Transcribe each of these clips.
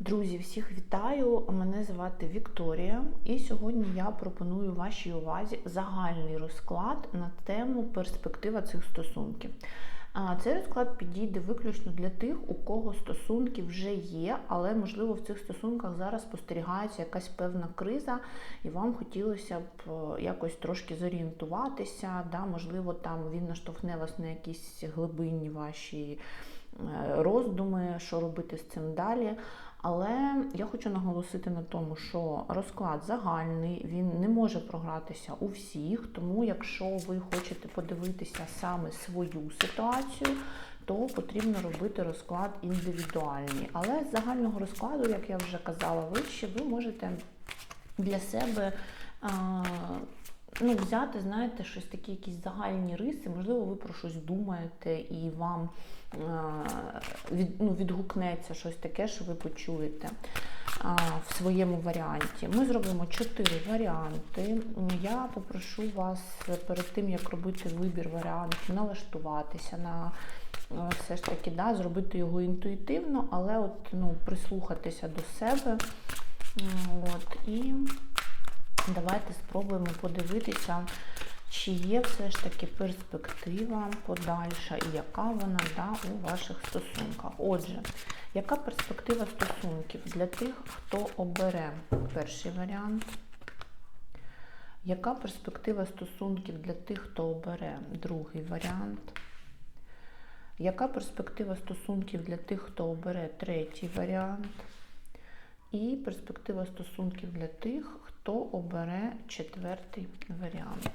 Друзі, всіх вітаю! Мене звати Вікторія, і сьогодні я пропоную вашій увазі загальний розклад на тему перспектива цих стосунків. Цей розклад підійде виключно для тих, у кого стосунки вже є, але можливо в цих стосунках зараз спостерігається якась певна криза, і вам хотілося б е, якось трошки зорієнтуватися. Да? Можливо, там він наштовхне вас на якісь глибинні ваші е, роздуми, що робити з цим далі. Але я хочу наголосити на тому, що розклад загальний, він не може програтися у всіх. Тому, якщо ви хочете подивитися саме свою ситуацію, то потрібно робити розклад індивідуальний. Але з загального розкладу, як я вже казала вище, ви можете для себе. Ну, взяти, знаєте, щось такі якісь загальні риси, можливо, ви про щось думаєте і вам від, ну, відгукнеться щось таке, що ви почуєте в своєму варіанті. Ми зробимо чотири варіанти. Я попрошу вас перед тим, як робити вибір варіантів, налаштуватися на все ж таки, да, зробити його інтуїтивно, але от, ну, прислухатися до себе. От, І давайте спробуємо подивитися. Чи є все ж таки перспектива подальша і яка вона да, у ваших стосунках? Отже, яка перспектива стосунків для тих, хто обере перший варіант? Яка перспектива стосунків для тих, хто обере другий варіант? Яка перспектива стосунків для тих, хто обере третій варіант? І перспектива стосунків для тих, хто обере четвертий варіант.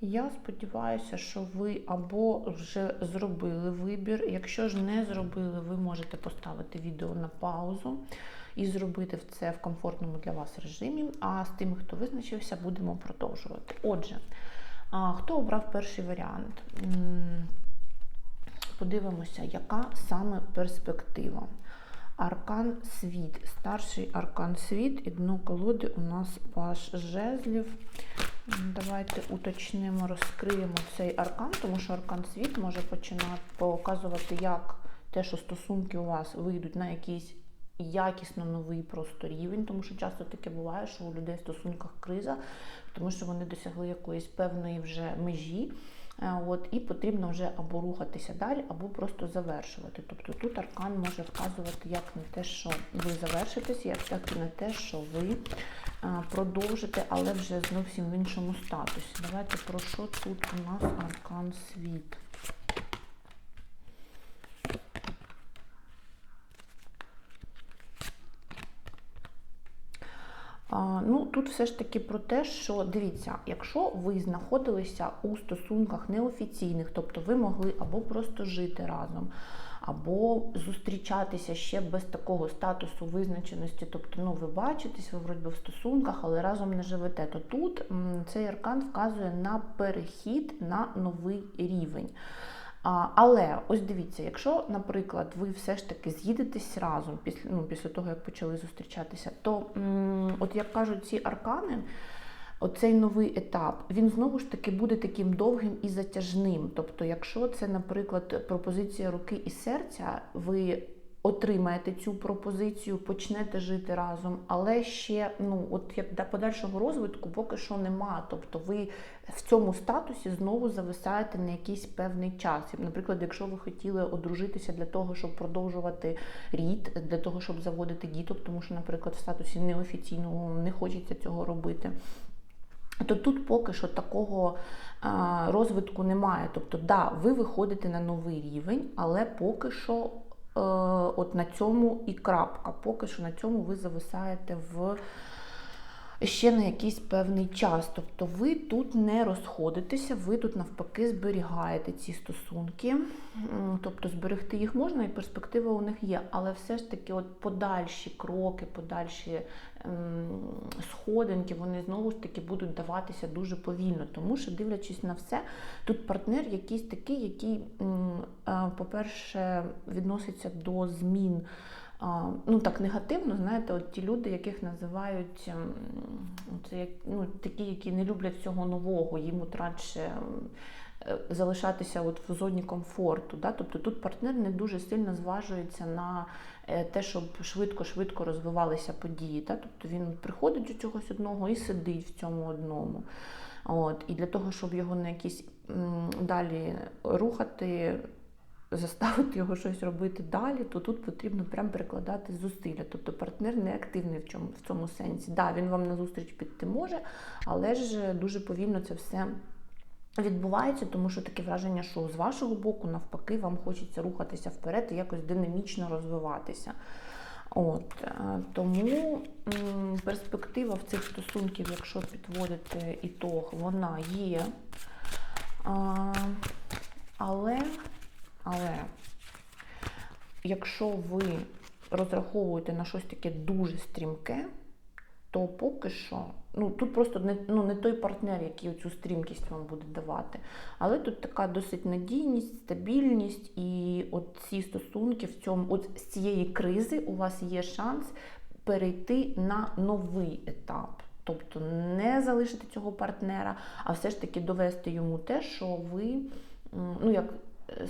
Я сподіваюся, що ви або вже зробили вибір. Якщо ж не зробили, ви можете поставити відео на паузу і зробити це в комфортному для вас режимі. А з тими, хто визначився, будемо продовжувати. Отже, хто обрав перший варіант? Подивимося, яка саме перспектива. Аркан світ, старший аркан світ, і дно колоди у нас паш жезлів. Давайте уточнимо, розкриємо цей аркан, тому що аркан світ може починати показувати, як те, що стосунки у вас вийдуть на якийсь якісно новий просто рівень, тому що часто таке буває, що у людей в стосунках криза, тому що вони досягли якоїсь певної вже межі. Е, от, І потрібно вже або рухатися далі, або просто завершувати. Тобто тут аркан може вказувати як на те, що ви завершитесь, як так і на те, що ви е, продовжите, але вже зовсім в іншому статусі. Давайте про що тут у нас аркан світ. Ну, Тут все ж таки про те, що дивіться, якщо ви знаходилися у стосунках неофіційних, тобто ви могли або просто жити разом, або зустрічатися ще без такого статусу визначеності, тобто ну, ви бачитесь, ви вроді в стосунках, але разом не живете, то тут цей аркан вказує на перехід на новий рівень. Але ось дивіться, якщо, наприклад, ви все ж таки з'їдетесь разом після ну, після того, як почали зустрічатися, то от як кажуть ці аркани, оцей новий етап, він знову ж таки буде таким довгим і затяжним. Тобто, якщо це, наприклад, пропозиція руки і серця, ви отримаєте цю пропозицію, почнете жити разом, але ще ну, от як до подальшого розвитку поки що нема. Тобто ви в цьому статусі знову зависаєте на якийсь певний час. Наприклад, якщо ви хотіли одружитися для того, щоб продовжувати рід, для того, щоб заводити діток, тому що, наприклад, в статусі неофіційного не хочеться цього робити. То тут поки що такого розвитку немає. Тобто, да, ви виходите на новий рівень, але поки що от на цьому і крапка. Поки що на цьому ви зависаєте в ще на якийсь певний час. Тобто ви тут не розходитеся, ви тут навпаки зберігаєте ці стосунки. Тобто зберегти їх можна, і перспектива у них є. Але все ж таки, от подальші кроки, подальші ем, сходинки, вони знову ж таки будуть даватися дуже повільно. Тому що, дивлячись на все, тут партнер якийсь такий, який, е, по-перше, відноситься до змін ну так негативно, знаєте, от ті люди, яких називають ем, це ну, такі, які не люблять всього нового, їм радше е, залишатися от в зоні комфорту. Да? Тобто тут партнер не дуже сильно зважується на е, те, щоб швидко-швидко розвивалися події. Да? Тобто він приходить до чогось одного і сидить в цьому одному. От, І для того, щоб його на якісь далі рухати, заставити його щось робити далі, то тут потрібно прям перекладати зусилля. Тобто партнер не активний в цьому, в цьому сенсі. Да, він вам на зустріч піти може, але ж дуже повільно це все. Відбувається, тому що таке враження, що з вашого боку, навпаки, вам хочеться рухатися вперед і якось динамічно розвиватися. От е, тому перспектива в цих стосунків, якщо підводити ітог, вона є. Але, але якщо ви розраховуєте на щось таке дуже стрімке, то поки що, ну тут просто не, ну, не той партнер, який цю стрімкість вам буде давати. Але тут така досить надійність, стабільність, і от ці стосунки в цьому, от з цієї кризи у вас є шанс перейти на новий етап. Тобто не залишити цього партнера, а все ж таки довести йому те, що ви ну як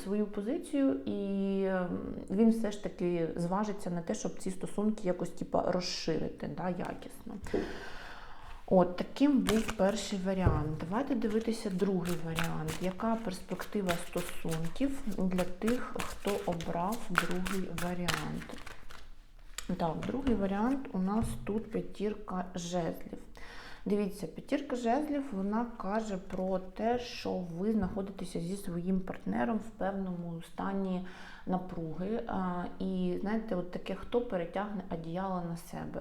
свою позицію, і ем, він все ж таки зважиться на те, щоб ці стосунки якось типа розширити да, якісно. От таким був перший варіант. Давайте дивитися другий варіант. Яка перспектива стосунків для тих, хто обрав другий варіант? Так, другий варіант у нас тут п'ятірка жезлів. Дивіться, п'ятірка жезлів вона каже про те, що ви знаходитеся зі своїм партнером в певному стані напруги. І знаєте, от таке, хто перетягне одіяло на себе.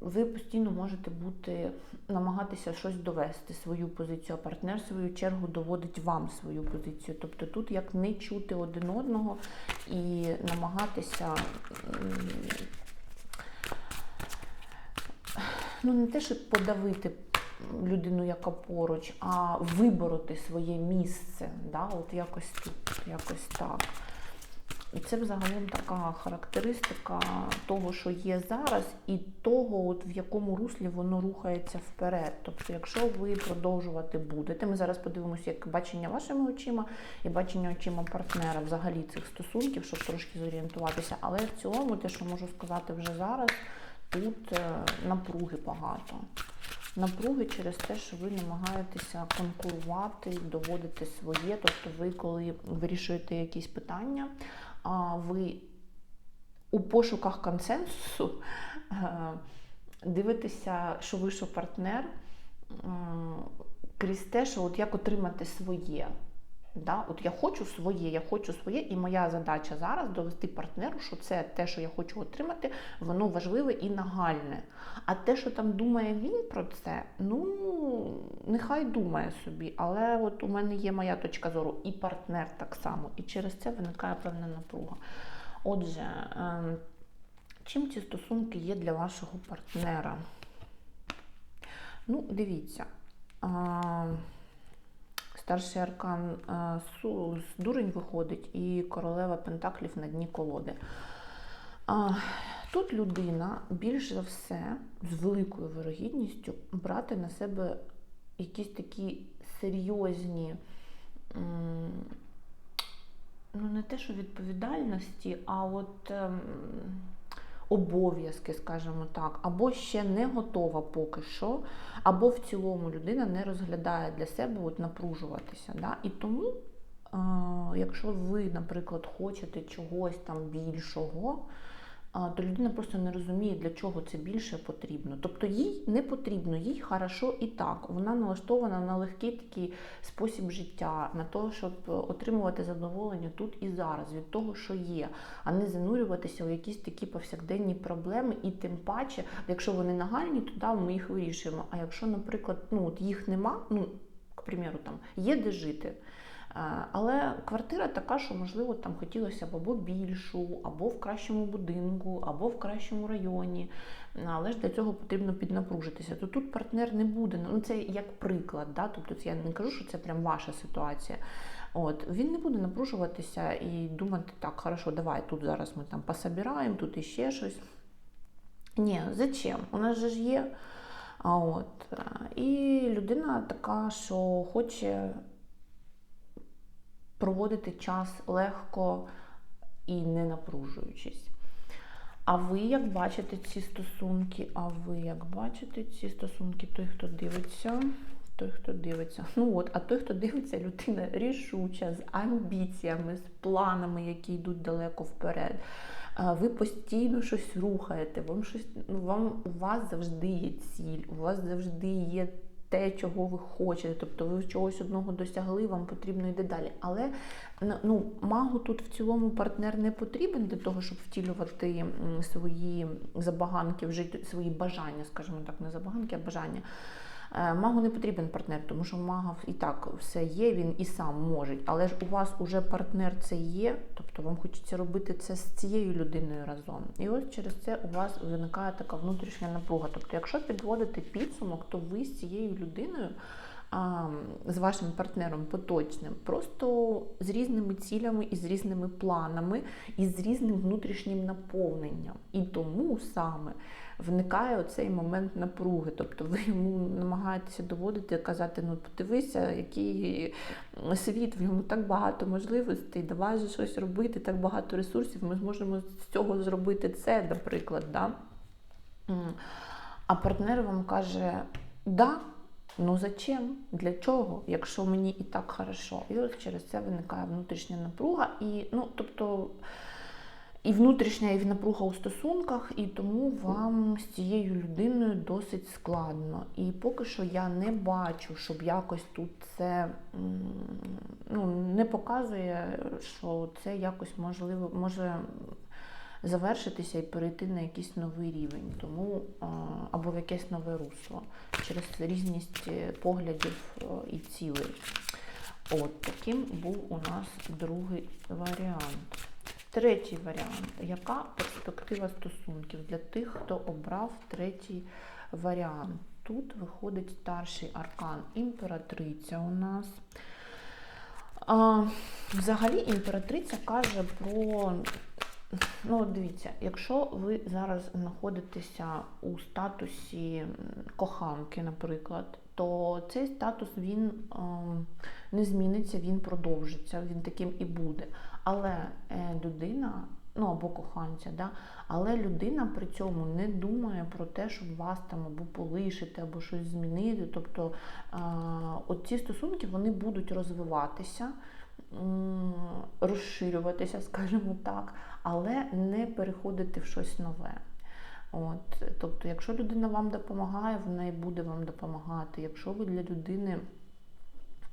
Ви постійно можете бути, намагатися щось довести, свою позицію, а партнер в свою чергу доводить вам свою позицію. Тобто тут як не чути один одного і намагатися. Ну не те, щоб подавити людину, яка поруч, а вибороти своє місце. Да? От якось тут, якось так. І це взагалом така характеристика того, що є зараз, і того, от в якому руслі воно рухається вперед. Тобто, якщо ви продовжувати будете, ми зараз подивимося, як бачення вашими очима і бачення очима партнера взагалі цих стосунків, щоб трошки зорієнтуватися. Але в цілому, те, що можу сказати вже зараз, тут е, напруги багато. Напруги через те, що ви намагаєтеся конкурувати, доводити своє. Тобто, ви, коли вирішуєте якісь питання, а ви у пошуках консенсусу е, дивитеся, що ви що партнер, крізь те, що от як отримати своє. Да? От я хочу своє, я хочу своє, і моя задача зараз довести партнеру, що це те, що я хочу отримати, воно важливе і нагальне. А те, що там думає він про це, ну нехай думає собі. Але от у мене є моя точка зору, і партнер так само. І через це виникає певна напруга. Отже, ем, чим ці стосунки є для вашого партнера? Ну, дивіться. Старший аркан е, з дурень виходить і королева Пентаклів на дні колоди. Тут людина більш за все з великою вирогідністю брати на себе якісь такі серйозні, ну не те, що відповідальності, а от ем, обов'язки, скажімо так, або ще не готова поки що, або в цілому людина не розглядає для себе от напружуватися. Да? І тому, е, якщо ви, наприклад, хочете чогось там більшого, то людина просто не розуміє, для чого це більше потрібно. Тобто їй не потрібно, їй хорошо і так. Вона налаштована на легкий такий спосіб життя, на те, щоб отримувати задоволення тут і зараз від того, що є, а не занурюватися у якісь такі повсякденні проблеми, і тим паче, якщо вони нагальні, то да, ми їх вирішуємо. А якщо, наприклад, ну от їх нема, ну к примеру, там є де жити. Е, Але квартира така, що, можливо, там хотілося б або більшу, або в кращому будинку, або в кращому районі. Але ж для цього потрібно піднапружитися. То тут партнер не буде. Ну це як приклад, да? тобто я не кажу, що це прям ваша ситуація. От він не буде напружуватися і думати, так, хорошо, давай тут зараз ми там пособираємо, тут іще щось. Ні, зачем? У нас же ж є. А от. е, І людина така, що хоче проводити час легко і не напружуючись. А ви як бачите ці стосунки? А ви як бачите ці стосунки? Той, хто дивиться, той, хто дивиться. Ну от, а той, хто дивиться, людина рішуча, з амбіціями, з планами, які йдуть далеко вперед. Ви постійно щось рухаєте, вам щось, ну, вам, у вас завжди є ціль, у вас завжди є те, чого ви хочете. Тобто ви чогось одного досягли, вам потрібно йде далі. Але ну, магу тут в цілому партнер не потрібен для того, щоб втілювати свої забаганки в свої бажання, скажімо так, не забаганки, а бажання. Е, Магу не потрібен партнер, тому що мага і так все є, він і сам може. Але ж у вас уже партнер це є, тобто вам хочеться робити це з цією людиною разом. І ось через це у вас виникає така внутрішня напруга. Тобто, якщо підводити підсумок, то ви з цією людиною. З вашим партнером поточним, просто з різними цілями і з різними планами, і з різним внутрішнім наповненням. І тому саме виникає оцей момент напруги. Тобто ви йому намагаєтеся доводити, казати, ну подивися, який світ, в ньому так багато можливостей, давай же щось робити, так багато ресурсів, ми зможемо з цього зробити це, наприклад. Да? А партнер вам каже, да. Ну зачем? Для чого? Якщо мені і так хорошо. І ось через це виникає внутрішня напруга. І, ну, тобто, і внутрішня, і напруга у стосунках, і тому вам з цією людиною досить складно. І поки що я не бачу, щоб якось тут це ну, не показує, що це якось можливо може завершитися і перейти на якийсь новий рівень, тому або в якесь нове русло через різність е, поглядів е, і цілей. От таким був у нас другий варіант. Третій варіант. Яка перспектива стосунків для тих, хто обрав третій варіант? Тут виходить старший аркан імператриця у нас. А, взагалі, імператриця каже про. Ну, дивіться, якщо ви зараз знаходитеся у статусі коханки, наприклад, то цей статус він ем, не зміниться, він продовжиться, він таким і буде. Але е, людина, ну або коханця, да, але людина при цьому не думає про те, щоб вас там або полишити, або щось змінити. Тобто е, от ці стосунки вони будуть розвиватися, розширюватися, скажімо так, але не переходити в щось нове. От, тобто, якщо людина вам допомагає, вона і буде вам допомагати. Якщо ви для людини,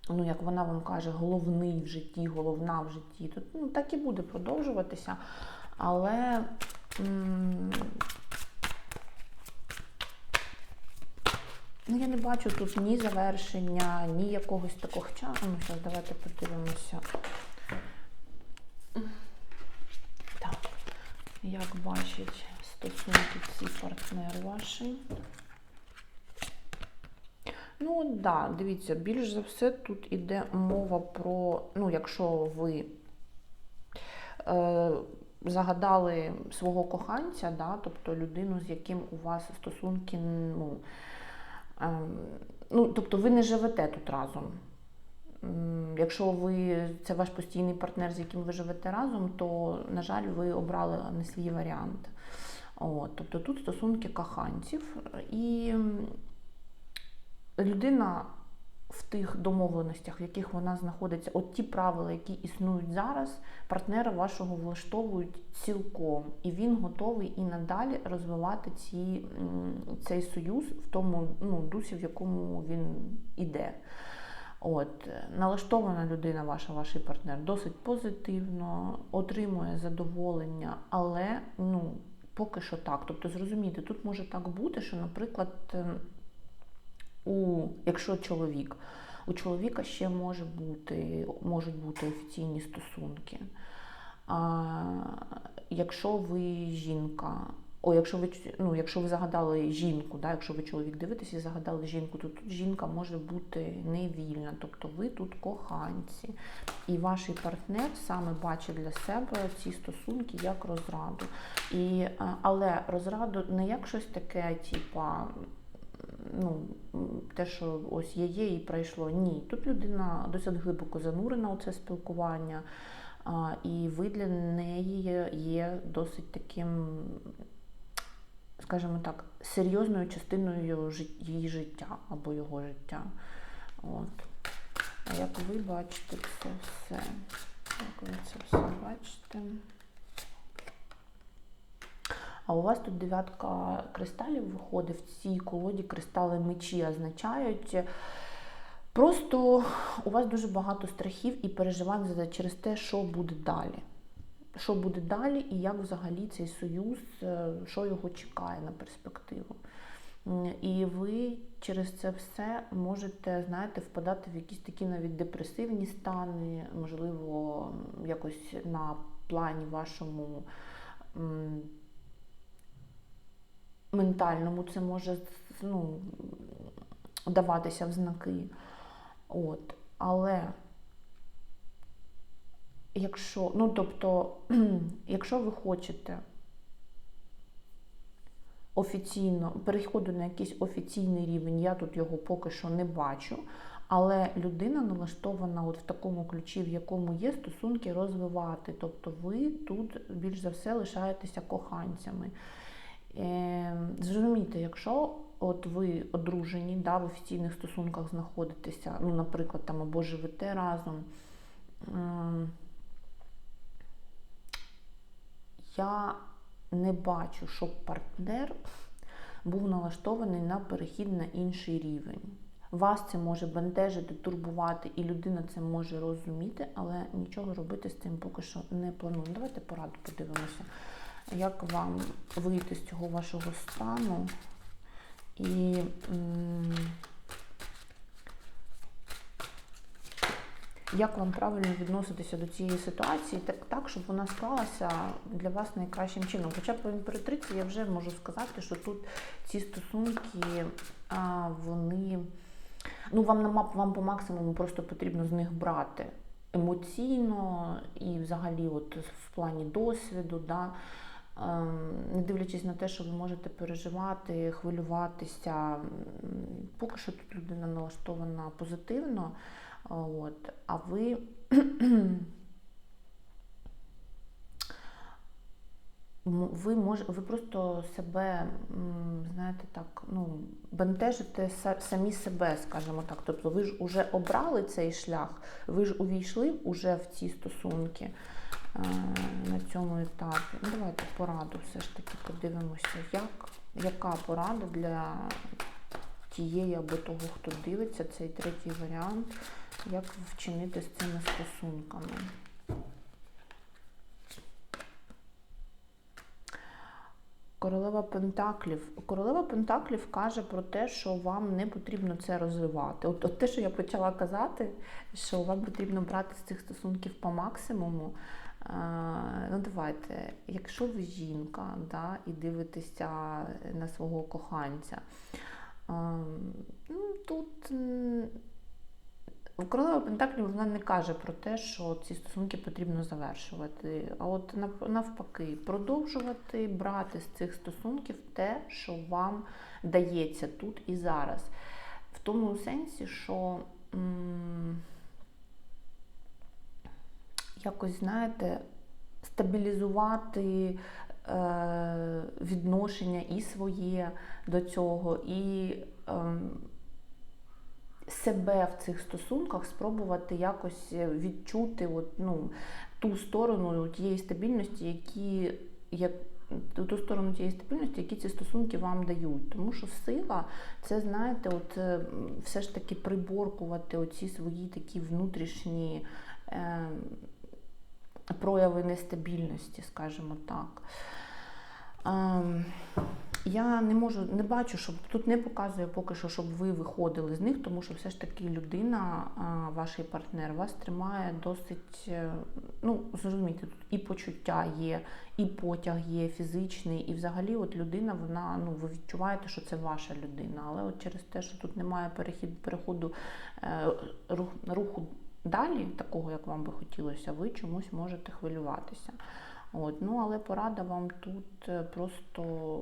ну як вона вам каже, головний в житті, головна в житті, то ну, так і буде продовжуватися. Але м, ну, я не бачу тут ні завершення, ні якогось такого часу. Ну, зараз давайте подивимося. Так, як бачить стосунки ці партнер ваші. Ну, так, да, дивіться, більш за все тут іде мова про, ну, якщо ви е, загадали свого коханця, да, тобто людину, з яким у вас стосунки, ну, ну, тобто ви не живете тут разом. Якщо ви це ваш постійний партнер, з яким ви живете разом, то, на жаль, ви обрали не свій варіант. От, тобто тут стосунки каханців. і людина в тих домовленостях, в яких вона знаходиться, от ті правила, які існують зараз, партнера вашого влаштовують цілком, і він готовий і надалі розвивати ці, цей союз в тому ну, дусі, в якому він іде. От, налаштована людина, ваша, ваш партнер, досить позитивно, отримує задоволення, але ну, поки що так. Тобто, зрозумійте, тут може так бути, що, наприклад, ем, у, якщо чоловік, у чоловіка ще може бути, можуть бути офіційні стосунки. А, якщо ви жінка, о, якщо ви ну, якщо ви загадали жінку, да, якщо ви чоловік дивитесь і загадали жінку, то тут жінка може бути невільна, тобто ви тут коханці. І ваш партнер саме бачить для себе ці стосунки як розраду. І, але розраду не як щось таке, типа ну, те, що ось є, є і пройшло. Ні. Тут людина досить глибоко занурена у це спілкування, а, і ви для неї є- досить таким, скажімо так, серйозною частиною її життя або його життя. От. А як ви бачите це все? Як ви це все бачите? А у вас тут дев'ятка кристалів виходить в цій колоді кристали мечі означають. Просто у вас дуже багато страхів і переживань через те, що буде далі. Що буде далі, і як взагалі цей союз, е, що його чекає на перспективу. І ви через це все можете, знаєте, впадати в якісь такі навіть депресивні стани, можливо, якось на плані вашому ментальному це може ну, даватися в знаки. От. Але якщо, ну тобто, якщо ви хочете офіційно переходу на якийсь офіційний рівень, я тут його поки що не бачу. Але людина налаштована от в такому ключі, в якому є стосунки розвивати. Тобто ви тут більш за все лишаєтеся коханцями. Е, зрозумійте, якщо от ви одружені, да, в офіційних стосунках знаходитеся, ну, наприклад, там або живете разом. ем, Я не бачу, щоб партнер був налаштований на перехід на інший рівень. Вас це може бентежити, турбувати, і людина це може розуміти, але нічого робити з цим поки що не планую. Давайте пораду подивимося, як вам вийти з цього вашого стану. І як вам правильно відноситися до цієї ситуації, так, так, щоб вона склалася для вас найкращим чином. Хоча по імператриці я вже можу сказати, що тут ці стосунки, а, вони, ну вам на вам по максимуму просто потрібно з них брати емоційно і взагалі, от в плані досвіду, да. Ем, Не дивлячись на те, що ви можете переживати, хвилюватися, поки що тут людина налаштована позитивно. От, а ви ви мож, ви просто себе, знаєте, так, ну, бентежите самі себе, скажімо так. Тобто ви ж уже обрали цей шлях, ви ж увійшли уже в ці стосунки на цьому етапі. Ну, давайте пораду все ж таки подивимося, як, яка порада для тієї або того, хто дивиться цей третій варіант, як вчинити з цими стосунками. Королева Пентаклів. Королева Пентаклів каже про те, що вам не потрібно це розвивати. От, от те, що я почала казати, що вам потрібно брати з цих стосунків по максимуму. Е, ну, давайте, якщо ви жінка да, і дивитеся на свого коханця, е, ну, тут Королева Пентаклів вона не каже про те, що ці стосунки потрібно завершувати. А от навпаки, продовжувати брати з цих стосунків те, що вам дається тут і зараз. В тому сенсі, що якось, знаєте, стабілізувати е, відношення і своє до цього, і ем, себе в цих стосунках спробувати якось відчути от, ну, ту сторону тієї стабільності, які, як, ту сторону тієї стабільності, які ці стосунки вам дають. Тому що сила це, знаєте, от, е, все ж таки приборкувати оці свої такі внутрішні. Е, прояви нестабільності, скажімо так. Ем, я не можу, не бачу, щоб тут не показує поки що, щоб ви виходили з них, тому що все ж таки людина, ваш партнер, вас тримає досить, е, ну, зрозумійте, тут і почуття є, і потяг є фізичний, і взагалі от людина, вона, ну, ви відчуваєте, що це ваша людина. Але от через те, що тут немає перехід, переходу е, рух, руху далі, такого, як вам би хотілося, ви чомусь можете хвилюватися. От, ну, але порада вам тут е, просто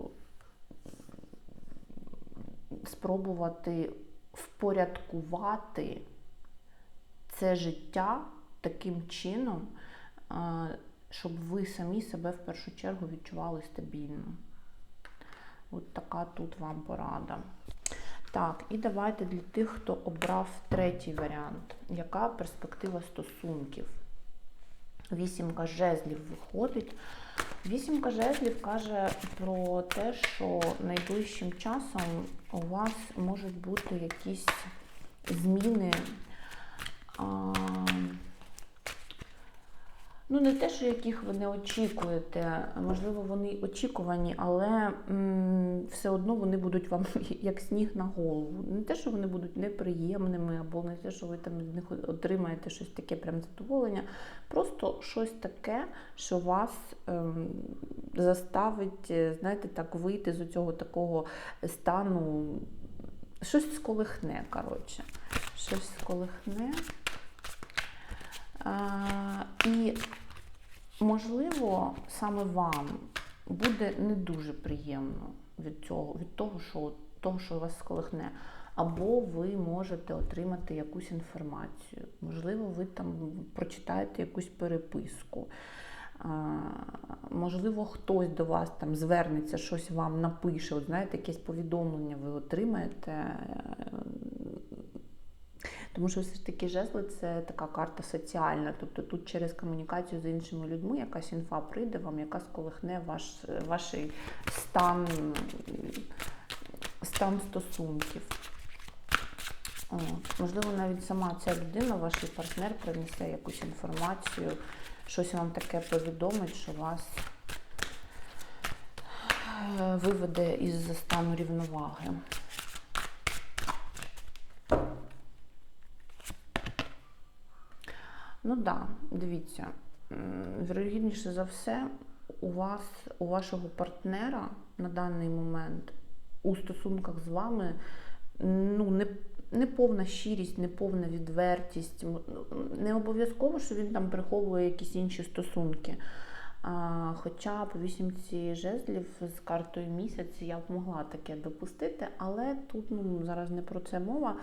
спробувати впорядкувати це життя таким чином, щоб ви самі себе в першу чергу відчували стабільно. От така тут вам порада. Так, і давайте для тих, хто обрав третій варіант. Яка перспектива стосунків? Вісімка жезлів виходить. Вісімка жезлів каже про те, що найближчим часом у вас можуть бути якісь зміни. А, Ну, не те, що яких ви не очікуєте, можливо, вони очікувані, але м, все одно вони будуть вам як сніг на голову. Не те, що вони будуть неприємними, або не те, що ви там від них отримаєте щось таке прям задоволення. Просто щось таке, що вас ем, заставить, е, знаєте, так вийти з цього такого стану, щось сколихне, коротше. Щось сколихне. А, і, можливо, саме вам буде не дуже приємно від цього, від того, що того, що вас сколихне. Або ви можете отримати якусь інформацію. Можливо, ви там прочитаєте якусь переписку. Можливо, хтось до вас там звернеться, щось вам напише. От знаєте, якесь повідомлення ви отримаєте. Тому що все ж таки жезли це така карта соціальна. Тобто тут через комунікацію з іншими людьми якась інфа прийде вам, яка сколихне ваш ваш стан, стан стосунків. О, можливо, навіть сама ця людина, ваш партнер, принесе якусь інформацію, щось вам таке повідомить, що вас е, виведе із стану рівноваги. Ну так, да, дивіться, вірогідніше за все, у вас, у вашого партнера на даний момент у стосунках з вами ну, не, повна щирість, не повна відвертість. Не обов'язково, що він там приховує якісь інші стосунки. А, Хоча по вісімці жезлів з картою місяць я б могла таке допустити, але тут ну, зараз не про це мова.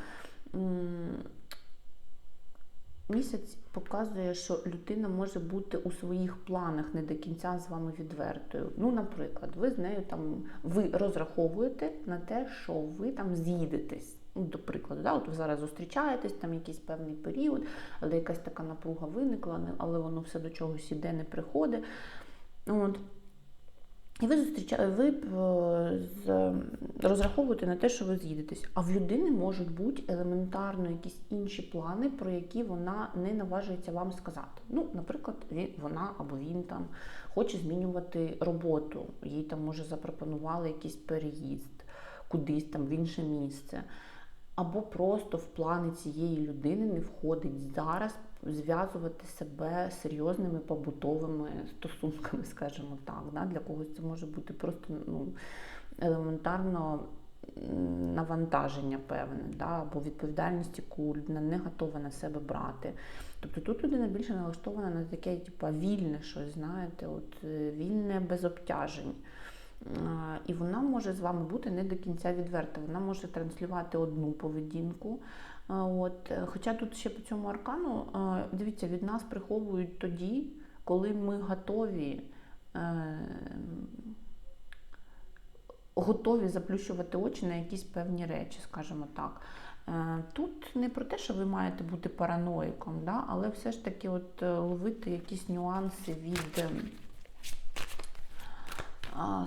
Місяць показує, що людина може бути у своїх планах не до кінця з вами відвертою. Ну, наприклад, ви з нею там ви розраховуєте на те, що ви там з'їдетесь. Ну, До прикладу, да? от ви зараз зустрічаєтесь, там якийсь певний період, але якась така напруга виникла, але воно все до чогось іде, не приходить. От. І ви зустрічаєте, ви е, розраховуєте на те, що ви з'їдетесь. А в людини можуть бути елементарно якісь інші плани, про які вона не наважується вам сказати. Ну, наприклад, вона або він там хоче змінювати роботу. Їй там може запропонували якийсь переїзд кудись там в інше місце. Або просто в плани цієї людини не входить зараз зв'язувати себе серйозними побутовими стосунками, скажімо так. Да? Для когось це може бути просто ну, елементарно навантаження певне, да? або відповідальність, яку людина не готова на себе брати. Тобто тут людина більше налаштована на таке, типу, вільне щось, знаєте, от е, вільне без обтяжень. І вона може з вами бути не до кінця відверта. Вона може транслювати одну поведінку, От, е, Хоча тут ще по цьому аркану, дивіться, від нас приховують тоді, коли ми готові е, готові заплющувати очі на якісь певні речі, скажімо так. Е, тут не про те, що ви маєте бути параноїком, да? але все ж таки от ловити якісь нюанси від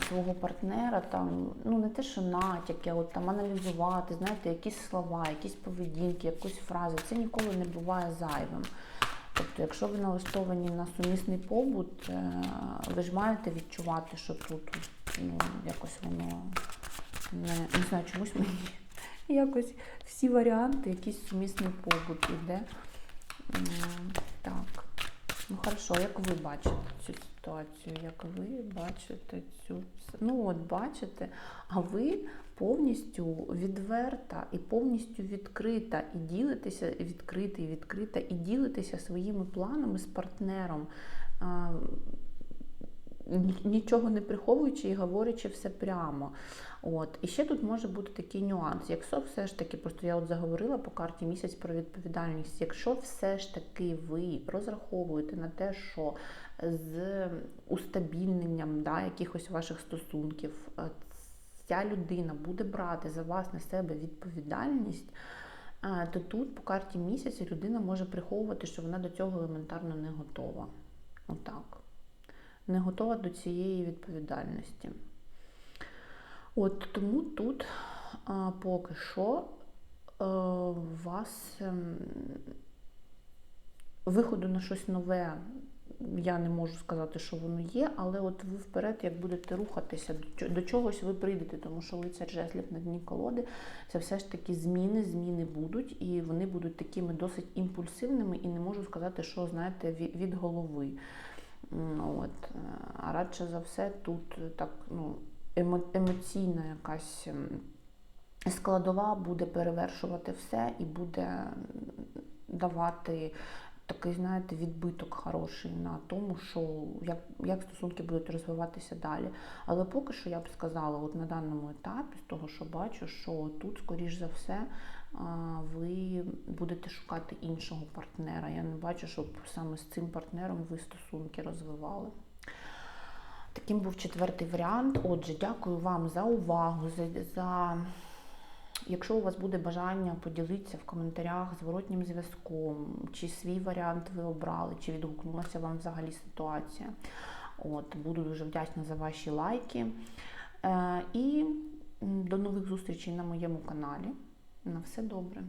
свого партнера, там, ну не те, що натяки, от там аналізувати, знаєте, якісь слова, якісь поведінки, якусь фразу, це ніколи не буває зайвим. Тобто, якщо ви налаштовані на сумісний побут, е, ви ж маєте відчувати, що тут ну, якось воно не, не знаю, чомусь мені якось всі варіанти, якийсь сумісний побут іде. Так. Ну, хорошо, як ви бачите цю ситуацію, як ви бачите цю Ну, от бачите, а ви повністю відверта і повністю відкрита, і ділитеся відкрита і відкрита, і ділитеся своїми планами з партнером. ні- нічого не приховуючи і говорячи все прямо. От. І ще тут може бути такий нюанс. Якщо все ж таки, просто я от заговорила по карті місяць про відповідальність, якщо все ж таки ви розраховуєте на те, що з устабільненням да, якихось ваших стосунків е, ця людина буде брати за вас на себе відповідальність, е, то тут по карті місяця людина може приховувати, що вона до цього елементарно не готова. Отак. Не готова до цієї відповідальності. От тому тут а, поки що е, у вас ем, виходу на щось нове. Я не можу сказати, що воно є, але от ви вперед, як будете рухатися, до чогось ви прийдете, тому що лицар жезлів на дні колоди це все ж таки зміни, зміни будуть, і вони будуть такими досить імпульсивними, і не можу сказати, що знаєте, від, голови. От. е, А радше за все, тут так ну, емоційна якась ем, складова буде перевершувати все і буде давати такий, знаєте, відбиток хороший на тому, що як, як стосунки будуть розвиватися далі. Але поки що я б сказала, от на даному етапі, з того, що бачу, що тут, скоріш за все, ви будете шукати іншого партнера. Я не бачу, щоб саме з цим партнером ви стосунки розвивали. Таким був четвертий варіант. Отже, дякую вам за увагу. За, за... Якщо у вас буде бажання поділитися в коментарях зворотнім зв'язком, чи свій варіант ви обрали, чи відгукнулася вам взагалі ситуація. От, буду дуже вдячна за ваші лайки. Е, і до нових зустрічей на моєму каналі. На все добре.